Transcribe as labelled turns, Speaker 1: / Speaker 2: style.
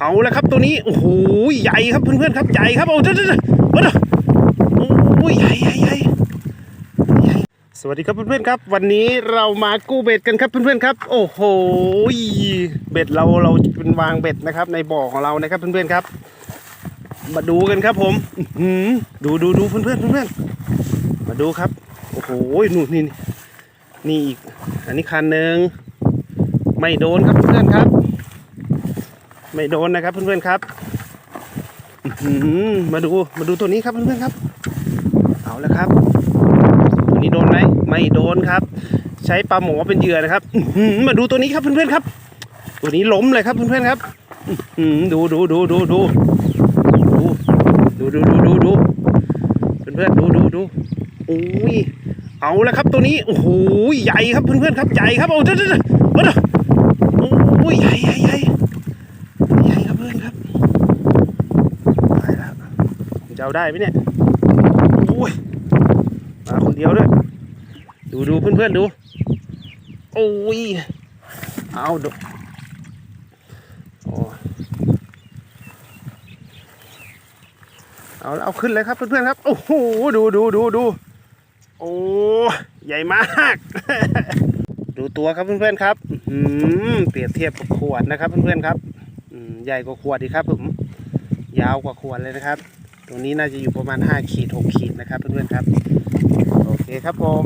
Speaker 1: เอาแล้วครับตัวนี้โอ้โหใหญ่ครับเพื่อนๆครับใหญ่ครับโอ้เด้อเด้อเด้อเด้อโอ้ยใหญ่ใหญ่ใหญ่ใหญ่สวัสดีครับเพื่อนๆครับ วันนี้เรามากู้เบ็ดกันครับเพื่อนๆครับ โอ้โหเบ็ดเราเราเป็นวางเบ็ดนะครับ ในบ่อของเรานะครับเพื่อนๆครับ มาดูกันครับผมอืดูดูดูเพื่อนๆเพื่อนๆมาดูครับโอ้โหนู่นนี่นี่นี่อีก อันนี้คันหนึ่งไม่โดนครับเพื่อนๆครับ ไม่โดนนะครับเพื่อนๆครับมาดูมาดูตัวนี้ครับเพื่อนๆครับ เอาแล้วครับ ตัวนี้โดนไหมไม่โดนครับ ใช้ปลาหมอเป็นเหยื่อนะครับมาดูตัวนี้ครับเพื่อนๆครับ ตัวนี้ล้มเลยครับเพื่อนๆครับดูดูดูดูดูดูดูดูดูดูดูเพื่อนๆดูดูดูโอ้ยเอาแล้วครับตัวนี้โอ้โหใหญ่ครับเพื่อนๆครับใหญ่ครับโอ้เด้อเด้อเด้อเด้อโอ้ยใหญ่ใหญ่ใหญ่ ใหญ่ครับเพื่อนครับตายแล้วผม จะเอาได้ไหมเนี่ยโอ้ยมาคนเดียวด้วยดูดูเพื่อนเพื่อนๆดูโอ้ยเอาดูโอ้เอาเอาขึ้นเลยครับเพื่อนๆครับโอ้โหดูดูดูดูโอ้ใหญ่มาก ดูตัวครับเพื่อนๆครับอื้อหือเปรียบเทียบกับขวดนะครับเพื่อนๆครับอืมใหญ่กว่าขวดดีครับผมยาวกว่าขวดเลยนะครับ ตัวนี้น่าจะอยู่ประมาณ 5 ขีด 6 ขีดนะครับเพื่อนๆครับ โอเคครับผม